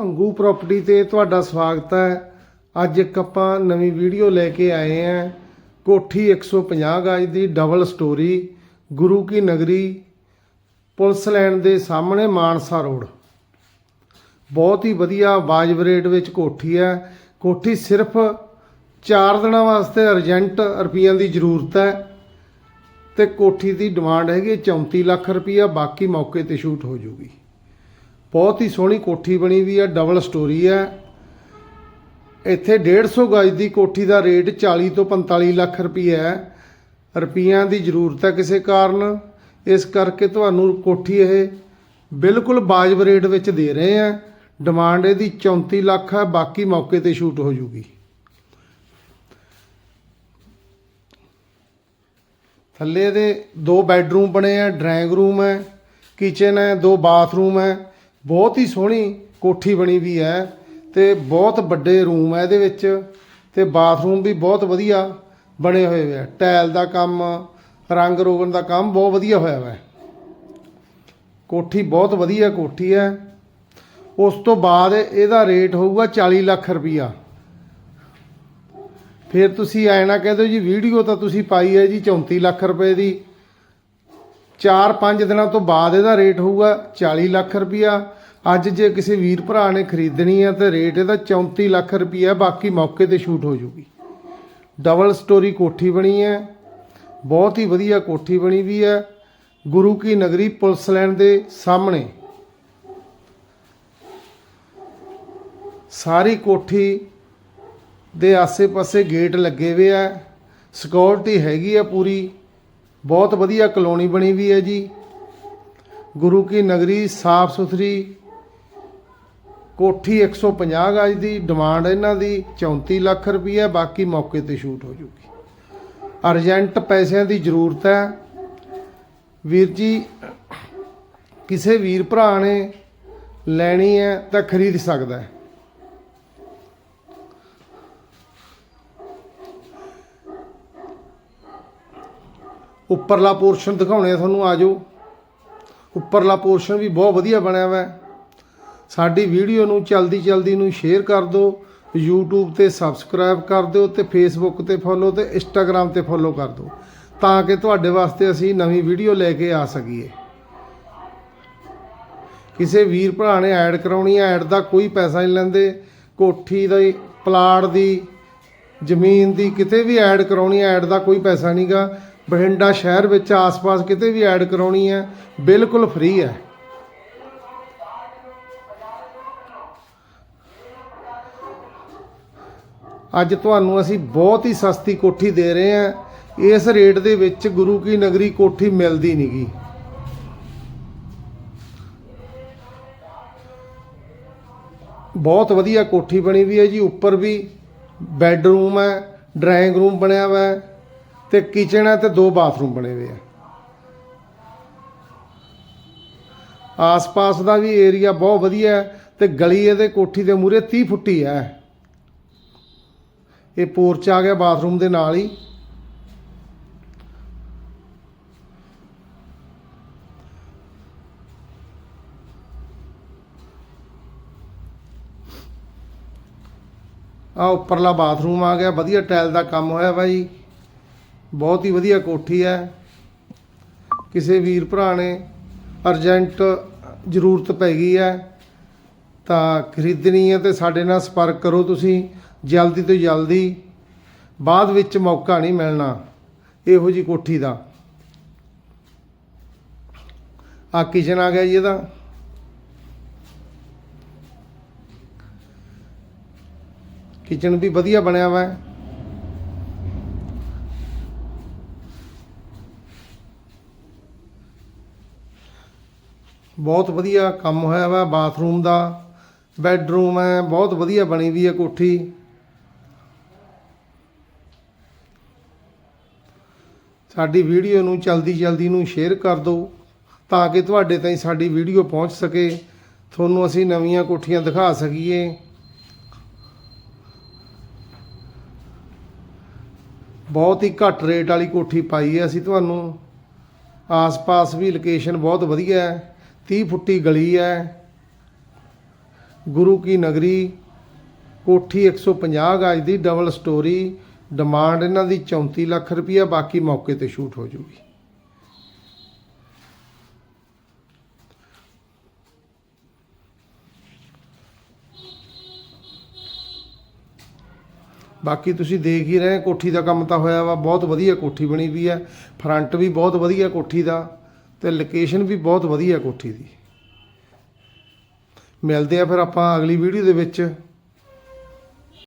Bhangu property ਤੇ ਤੁਹਾਡਾ ਸਵਾਗਤ ਹੈ। ਅੱਜ ਇੱਕ ਆਪਾਂ ਨਵੀਂ ਵੀਡੀਓ ਲੈ ਕੇ ਆਏ ਹਾਂ। ਕੋਠੀ 150 ਗਜ ਦੀ ਡਬਲ ਸਟੋਰੀ ਗੁਰੂ ਕੀ ਨਗਰੀ, ਪੁਲਿਸ ਲਾਈਨ ਦੇ ਸਾਹਮਣੇ ਮਾਨਸਾ ਰੋਡ। ਬਹੁਤ ਹੀ ਵਧੀਆ ਵਾਜਬ ਰੇਟ ਵਿੱਚ ਕੋਠੀ ਹੈ। ਕੋਠੀ ਸਿਰਫ 4 ਦਿਨਾਂ ਵਾਸਤੇ ਅਰਜੈਂਟ ਰੁਪਈਆਂ ਦੀ ਜ਼ਰੂਰਤ ਹੈ ਤੇ ਕੋਠੀ ਦੀ ਡਿਮਾਂਡ ਹੈਗੀ 34 ਲੱਖ ਰੁਪਈਆ, ਬਾਕੀ ਮੌਕੇ ਤੇ ਸ਼ੂਟ ਹੋ ਜੂਗੀ। ਬਹੁਤ ਹੀ ਸੋਹਣੀ ਕੋਠੀ ਬਣੀ ਵੀ ਹੈ ਡਬਲ ਸਟੋਰੀ ਹੈ। ਇੱਥੇ 150 ਗਜ ਦੀ ਕੋਠੀ ਦਾ ਰੇਟ 40 ਤੋਂ 45 ਲੱਖ ਰੁਪਈਆ ਹੈ। ਰੁਪਈਆਂ ਦੀ ਜ਼ਰੂਰਤ ਹੈ ਕਿਸੇ ਕਾਰਨ। ਇਸ ਕਰਕੇ ਤੁਹਾਨੂੰ ਕੋਠੀ ਇਹ ਬਿਲਕੁਲ ਵਾਜਬ ਰੇਟ ਵਿੱਚ ਦੇ ਰਹੇ ਆ ਡਿਮਾਂਡ ਇਹਦੀ 34 ਲੱਖ ਹੈ, ਬਾਕੀ ਮੌਕੇ ਤੇ ਸ਼ੂਟ ਹੋ ਜੂਗੀ। ਥੱਲੇ ਇਹਦੇ ਦੋ ਬੈੱਡਰੂਮ ਬਣੇ ਆ, ਡਰਾਇੰਗ ਰੂਮ ਹੈ, ਕਿਚਨ ਹੈ, ਦੋ ਬਾਥਰੂਮ ਹੈ। ਬਹੁਤ ਹੀ ਸੋਹਣੀ ਕੋਠੀ ਬਣੀ ਵੀ ਹੈ ਤੇ ਬਹੁਤ ਵੱਡੇ ਰੂਮ ਹੈ ਇਹਦੇ ਵਿੱਚ ਤੇ ਬਾਥਰੂਮ ਵੀ ਬਹੁਤ ਵਧੀਆ ਬਣੇ ਹੋਏ ਹੋਏ ਆ। ਟਾਇਲ ਦਾ ਕੰਮ, ਰੰਗ ਰੋਗਨ ਦਾ ਕੰਮ ਬਹੁਤ ਵਧੀਆ ਹੋਇਆ ਹੋਇਆ ਕੋਠੀ ਬਹੁਤ ਵਧੀਆ ਕੋਠੀ ਹੈ। ਉਸ ਤੋਂ ਬਾਅਦ ਇਹਦਾ ਰੇਟ ਹੋਊਗਾ 40 ਲੱਖ ਰੁਪਈਆ। ਫਿਰ ਤੁਸੀਂ ਐ ਨਾ ਕਹਿ ਦਿਓ ਜੀ ਵੀਡੀਓ ਤਾਂ ਤੁਸੀਂ ਪਾਈ ਹੈ ਜੀ 34 ਲੱਖ ਰੁਪਏ ਦੀ। 4-5 ਦਿਨਾਂ ਤੋਂ ਬਾਅਦ ਇਹਦਾ ਰੇਟ ਹੋਊਗਾ 40 ਲੱਖ ਰੁਪਈਆ। ਅੱਜ ਜੇ ਕਿਸੇ ਵੀਰ ਭਰਾ ਨੇ ਖਰੀਦਣੀ ਹੈ ਤੇ ਰੇਟ ਇਹਦਾ 34 ਲੱਖ ਰੁਪਈਆ ਬਾਕੀ ਮੌਕੇ ਤੇ ਛੂਟ ਹੋ ਜੂਗੀ। ਡਬਲ ਸਟੋਰੀ ਕੋਠੀ ਬਣੀ ਹੈ, ਬਹੁਤ ਹੀ ਵਧੀਆ ਕੋਠੀ ਬਣੀ ਵੀ ਹੈ, ਗੁਰੂ ਕੀ ਨਗਰੀ ਪੁਲਿਸ ਲਾਈਨ ਦੇ ਸਾਹਮਣੇ। ਸਾਰੀ ਕੋਠੀ ਦੇ ਆਸੇ-ਪਾਸੇ ਗੇਟ ਲੱਗੇ ਹੋਏ ਆ ਸਿਕਿਉਰਿਟੀ ਹੈਗੀ ਆ ਪੂਰੀ, ਬਹੁਤ ਵਧੀਆ ਕਲੋਨੀ ਬਣੀ ਵੀ ਹੈ ਜੀ। ਗੁਰੂ ਕੀ ਨਗਰੀ ਸਾਫ਼ ਸੁਥਰੀ ਕੋਠੀ 150 ਗਜ ਦੀ, ਡਿਮਾਂਡ ਇਹਨਾਂ ਦੀ 34 ਲੱਖ ਰੁਪਈਆ, ਬਾਕੀ ਮੌਕੇ ਤੇ ਸ਼ੂਟ ਹੋ ਜੂਗੀ। ਅਰਜੈਂਟ ਪੈਸਿਆਂ ਦੀ ਜ਼ਰੂਰਤ ਹੈ। ਵੀਰ ਜੀ, ਕਿਸੇ ਵੀਰ ਭਰਾ ਨੇ ਲੈਣੀ ਹੈ ਤਾਂ ਖਰੀਦ ਸਕਦਾ ਹੈ। ਉੱਪਰਲਾ ਪੋਰਸ਼ਨ ਦਿਖਾਉਣੇ ਆ ਤੁਹਾਨੂੰ ਆਜੋ ਉੱਪਰਲਾ ਪੋਰਸ਼ਨ ਵੀ ਬਹੁਤ ਵਧੀਆ ਬਣਿਆ ਹੋਇਆ ਹੈ ਸਾਡੀ ਵੀਡੀਓ ਨੂੰ ਚਲਦੀ ਚਲਦੀ ਨੂੰ ਸ਼ੇਅਰ ਕਰ ਦਿਓ, YouTube ਤੇ ਸਬਸਕ੍ਰਾਈਬ ਕਰ ਦਿਓ ਤੇ Facebook ਤੇ ਫੋਲੋ ਤੇ Instagram ਤੇ ਫੋਲੋ ਕਰ ਦਿਓ, ਤਾਂ ਕਿ ਤੁਹਾਡੇ ਵਾਸਤੇ ਅਸੀਂ ਨਵੀਂ ਵੀਡੀਓ ਲੈ ਕੇ ਆ ਸਕੀਏ। ਕਿਸੇ ਵੀਰ ਭਰਾ ਨੇ ਐਡ ਕਰਾਉਣੀ ਹੈ ਐਡ ਦਾ ਕੋਈ ਪੈਸਾ ਨਹੀਂ ਲੈਂਦੇ, ਕੋਠੀ ਦਾ, ਪਲਾਟ ਦੀ, ਜ਼ਮੀਨ ਦੀ ਕਿਤੇ ਵੀ ਐਡ ਕਰਾਉਣੀ ਹੈ ਐਡ ਦਾ ਕੋਈ ਪੈਸਾ ਨਹੀਂਗਾ ਬਠਿੰਡਾ ਸ਼ਹਿਰ ਵਿੱਚ ਆਸ-ਪਾਸ ਕਿਤੇ ਵੀ ਐਡ ਕਰਾਉਣੀ ਹੈ ਬਿਲਕੁਲ ਫ੍ਰੀ ਹੈ ਅੱਜ ਤੁਹਾਨੂੰ ਅਸੀਂ ਬਹੁਤ ਹੀ ਸਸਤੀ ਕੋਠੀ ਦੇ ਰਹੇ ਹਾਂ। ਇਸ ਰੇਟ ਦੇ ਵਿੱਚ ਗੁਰੂ ਕੀ ਨਗਰੀ ਕੋਠੀ ਮਿਲਦੀ ਨਹੀਂਗੀ ਬਹੁਤ ਵਧੀਆ ਕੋਠੀ ਬਣੀ ਵੀ ਹੈ ਜੀ, ਉੱਪਰ ਵੀ ਬੈੱਡਰੂਮ ਹੈ, ਡਰਾਇੰਗ ਰੂਮ ਬਣਿਆ ਹੋਇਆ ਹੈ ਤੇ ਕਿਚਨ ਹੈ ਤੇ ਦੋ ਬਾਥਰੂਮ ਬਣੇ ਹੋਏ ਆ। ਆਸ-ਪਾਸ ਦਾ ਵੀ ਏਰੀਆ ਬਹੁਤ ਵਧੀਆ ਹੈ ਤੇ ਗਲੀ ਇਹਦੇ ਕੋਠੀ ਦੇ ਮੂਹਰੇ 30 ਫੁੱਟੀ ਹੈ। ਇਹ ਪੋਰਚ ਆ ਗਿਆ ਬਾਥਰੂਮ ਦੇ ਨਾਲ ਹੀ। ਆ ਉੱਪਰਲਾ ਬਾਥਰੂਮ ਆ ਗਿਆ, ਵਧੀਆ ਟਾਇਲ ਦਾ ਕੰਮ ਹੋਇਆ ਵਾ ਜੀ ਬਹੁਤ ਹੀ ਵਧੀਆ ਕੋਠੀ ਹੈ। ਕਿਸੇ ਵੀਰ ਭਰਾ ਨੇ ਅਰਜੈਂਟ ਜ਼ਰੂਰਤ ਪੈ ਗਈ ਹੈ ਤਾਂ ਖਰੀਦਣੀ ਹੈ ਤੇ ਸਾਡੇ ਨਾਲ ਸੰਪਰਕ ਕਰੋ ਤੁਸੀਂ। ਜਲਦੀ ਤੋਂ ਜਲਦੀ ਬਾਅਦ ਵਿੱਚ ਮੌਕਾ ਨਹੀਂ ਮਿਲਣਾ, ਇਹੋ ਜੀ ਕੋਠੀ ਦਾ। ਆ ਕਿਚਨ ਆ ਗਿਆ ਜੀ ਇਹਦਾ। ਕਿਚਨ ਵੀ ਵਧੀਆ ਬਣਿਆ ਹੋਇਆ ਹੈ ਬਹੁਤ ਵਧੀਆ ਕੰਮ ਹੋਇਆ ਵਾ ਬਾਥਰੂਮ ਦਾ ਬੈੱਡਰੂਮ ਹੈ, ਬਹੁਤ ਵਧੀਆ ਬਣੀ ਵੀ ਹੈ ਕੋਠੀ। ਸਾਡੀ ਵੀਡੀਓ ਨੂੰ ਜਲਦੀ ਜਲਦੀ ਨੂੰ ਸ਼ੇਅਰ ਕਰ ਦਿਓ ਤਾਂ ਕਿ ਤੁਹਾਡੇ ਤਾਈਂ ਸਾਡੀ ਵੀਡੀਓ ਪਹੁੰਚ ਸਕੇ। ਤੁਹਾਨੂੰ ਅਸੀਂ ਨਵੀਆਂ ਕੋਠੀਆਂ ਦਿਖਾ ਸਕੀਏ। ਬਹੁਤ ਹੀ ਘੱਟ ਰੇਟ ਵਾਲੀ ਕੋਠੀ ਪਾਈ ਹੈ ਅਸੀਂ ਤੁਹਾਨੂੰ। ਆਸ-ਪਾਸ ਵੀ ਲੋਕੇਸ਼ਨ ਬਹੁਤ ਵਧੀਆ ਹੈ। 30 ਫੁੱਟੀ ਗਲੀ ਹੈ। ਗੁਰੂ ਕੀ ਨਗਰੀ। ਕੋਠੀ 150 ਗਜ ਦੀ ਡਬਲ ਸਟੋਰੀ ਡਿਮਾਂਡ ਇਹਨਾਂ ਦੀ 34 ਲੱਖ ਰੁਪਈਆ, ਬਾਕੀ ਮੌਕੇ ਤੇ ਸ਼ੂਟ ਹੋ ਜੂਗੀ। ਬਾਕੀ ਤੁਸੀਂ ਦੇਖ ਹੀ ਰਹੇ ਕੋਠੀ ਦਾ ਕੰਮ ਤਾਂ ਹੋਇਆ ਵਾ, ਬਹੁਤ ਵਧੀਆ ਕੋਠੀ ਬਣੀ ਵੀ ਹੈ। ਫਰੰਟ ਵੀ ਬਹੁਤ ਵਧੀਆ ਕੋਠੀ ਦਾ ਤੇ ਲੋਕੇਸ਼ਨ ਵੀ ਬਹੁਤ ਵਧੀਆ ਕੋਠੀ ਦੀ। ਮਿਲਦੇ ਆ ਫਿਰ ਆਪਾਂ ਅਗਲੀ ਵੀਡੀਓ ਦੇ ਵਿੱਚ।